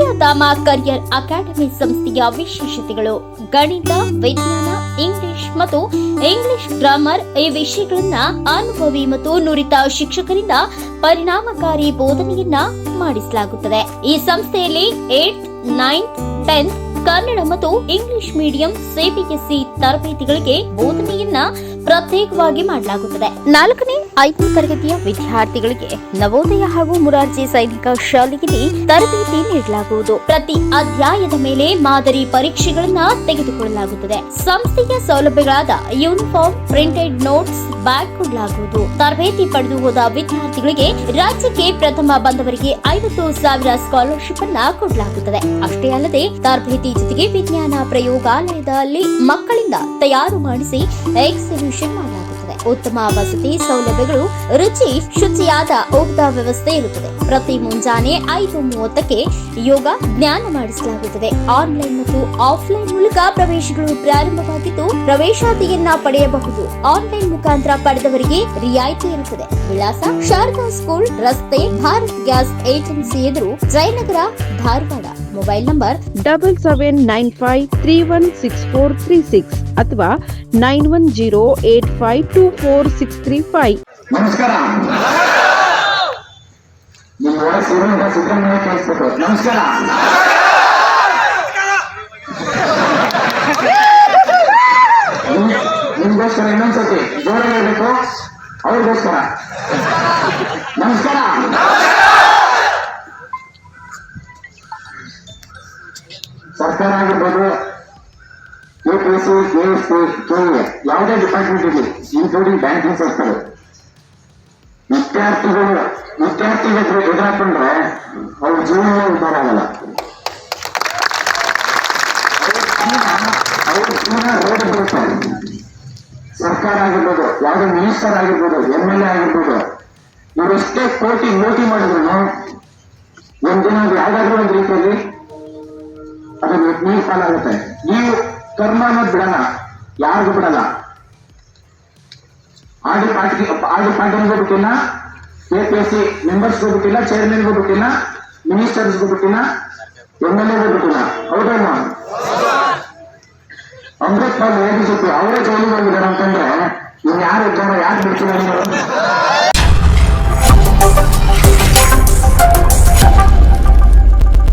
Vidyadhama career academy ಸಂಸ್ಥೆಯ ವಿಶೇಷತೆಗಳು ಗಣಿತ, ವಿಜ್ಞಾನ, ಇಂಗ್ಲಿಷ್ ಮತ್ತು ಇಂಗ್ಲಿಷ್ ಗ್ರಾಮರ್ ಈ ವಿಷಯಗಳನ್ನ ಅನುಭವಿ ಮತ್ತು ನುರಿತ ಶಿಕ್ಷಕರಿಂದ ಪರಿಣಾಮಕಾರಿ ಬೋಧನೆಯನ್ನ ಮಾಡಿಸಲಾಗುತ್ತದೆ. ಈ ಸಂಸ್ಥೆಯಲ್ಲಿ ಏಟ್ ನೈನ್ತ್, ಟೆಂತ್, ಕನ್ನಡ ಮತ್ತು ಇಂಗ್ಲಿಷ್ ಮೀಡಿಯಂ ಸಿಬಿಎಸ್ಇ ತರಬೇತಿಗಳಿಗೆ ಬೋಧನೆಯನ್ನ ಪ್ರತ್ಯೇಕವಾಗಿ ಮಾಡಲಾಗುತ್ತದೆ. ನಾಲ್ಕನೇ ಐದನೇ ತರಗತಿಯ ವಿದ್ಯಾರ್ಥಿಗಳಿಗೆ ನವೋದಯ ಹಾಗೂ ಮುರಾರ್ಜಿ ಸೈನಿಕ ಶಾಲೆಯಲ್ಲಿ ತರಬೇತಿ ನೀಡಲಾಗುವುದು. ಪ್ರತಿ ಅಧ್ಯಾಯದ ಮೇಲೆ ಮಾದರಿ ಪರೀಕ್ಷೆಗಳನ್ನ ತೆಗೆದುಕೊಳ್ಳಲಾಗುತ್ತದೆ. ಸಂಸ್ಥೆಯ ಸೌಲಭ್ಯಗಳಾದ ಯೂನಿಫಾರ್ಮ್, ಪ್ರಿಂಟೆಡ್ ನೋಟ್ಸ್, ಬ್ಯಾಗ್ ಕೊಡಲಾಗುವುದು. ತರಬೇತಿ ಪಡೆದು ಹೋದ ವಿದ್ಯಾರ್ಥಿಗಳಿಗೆ ರಾಜ್ಯಕ್ಕೆ ಪ್ರಥಮ ಬಂದವರಿಗೆ ಐವತ್ತು ಸಾವಿರ ಸ್ಕಾಲರ್ಶಿಪ್ ಅನ್ನ ಕೊಡಲಾಗುತ್ತದೆ. ಅಷ್ಟೇ ಅಲ್ಲದೆ, ತರಬೇತಿ ಜೊತೆಗೆ ವಿಜ್ಞಾನ ಪ್ರಯೋಗಾಲಯದಲ್ಲಿ ಮಕ್ಕಳಿಂದ ತಯಾರು ಮಾಡಿಸಿ ಎಕ್ಸಿಬಿಷನ್ ಮಾಡಲಾಗುತ್ತದೆ. ಉತ್ತಮ ವಸತಿ ಸೌಲಭ್ಯಗಳು, ರುಚಿ, ಶುಚಿಯಾದ ಊಟದ ವ್ಯವಸ್ಥೆ ಇರುತ್ತದೆ. ಪ್ರತಿ ಮುಂಜಾನೆ ಐದು ಮೂವತ್ತಕ್ಕೆ ಯೋಗ ಜ್ಞಾನ ಮಾಡಿಸಲಾಗುತ್ತದೆ. ಆನ್ಲೈನ್ ಮತ್ತು ಆಫ್ಲೈನ್ ಮೂಲಕ ಪ್ರವೇಶಗಳು ಪ್ರಾರಂಭವಾಗಿದ್ದು, ಪ್ರವೇಶಾತಿಯನ್ನ ಪಡೆಯಬಹುದು. ಆನ್ಲೈನ್ ಮುಖಾಂತರ ಪಡೆದವರಿಗೆ ರಿಯಾಯಿತಿ ಇರುತ್ತದೆ. ವಿಳಾಸ ಶಾರದಾ ಸ್ಕೂಲ್, ರಸ್ತೆ, ಭಾರತ್ ಗ್ಯಾಸ್ ಏಜೆನ್ಸಿ ಎದುರು Jayanagar, Dharwad. mobile number double seven nine five three one six four three six ಅಥವಾ nine one zero eight five two four six three five ನಮಸ್ಕಾರ ನಿಮ್ಮ ವಾಯ್ಸ್ ಇರುವಂತ ಸಿದ್ದರಾಮಯ್ಯ ಕೇಳಿಸ್ಬೇಕು ನಮಸ್ಕಾರ P C K S P K ಯಾವುದೇ department ಇರಲಿ including banking ಸಂಸ್ಥೆಗಳು ವಿದ್ಯಾರ್ಥಿಗಳು ವಿದ್ಯಾರ್ಥಿಗಳು ಎದುರಾಕೊಂಡ್ರೆ ಅವ್ರ ಜೀವನ ಉದ್ದಾರ ಆಗಲ್ಲ ಅವ್ರ ಜೀವನ ರೋಡ್ ಬರುತ್ತೆ. ಸರ್ಕಾರ ಆಗಿರ್ಬೋದು, ಯಾವುದೇ ಮಿನಿಸ್ಟರ್ ಆಗಿರ್ಬೋದು ಎಂ ಎಲ್ ಎ ಆಗಿರ್ಬೋದು ಇವರೆಷ್ಟೇ ಕೋಟಿ ಲೂಟಿ ಮಾಡಿದ್ರು ಒಂದಿನ ಯಾವ್ದಾದ್ರು ಒಂದು ರೀತಿಯಲ್ಲಿ ಅದನ್ನು ನೀರು ಪಾಲಾಗುತ್ತೆ ನೀವು ಕರ್ಮ ಅನ್ನೋದು ಬಿಡಲ್ಲ, ಯಾರಿಗೂ ಬಿಡಲ್ಲ. ಆಡಿ ಪಾರ್ಟಿ ಆಡಿ ಪಾರ್ಟಿ ಬಿಟ್ಟಿಲ್ಲ K P S C members ಬಿಟ್ಟಿಲ್ಲ ಚೇರ್ಮನ್ಗೂ ಬಿಟ್ಟಿಲ್ಲ ಮಿನಿಸ್ಟರ್ಸ್ ಬಿಟ್ಟಿಲ್ಲ. ಎಂ ಎಲ್ ಎಗೂ ಬಿಟ್ಟಿಲ್ಲ ಹೌದಲ್ವಾ ಅಮೃತ್ ಪಾಲ್ ಹೇಗಿಸಿತ್ತು ಅವರೇ ಜೈಲಿಗೆ ಹೋಗಿದ್ದಾರೆ ಅಂತಂದ್ರೆ ಇವ್ರು ಯಾರು ಇದ್ದಾರೆ, ಯಾರು ಬಿಡ್ತೀರ ನೀವು?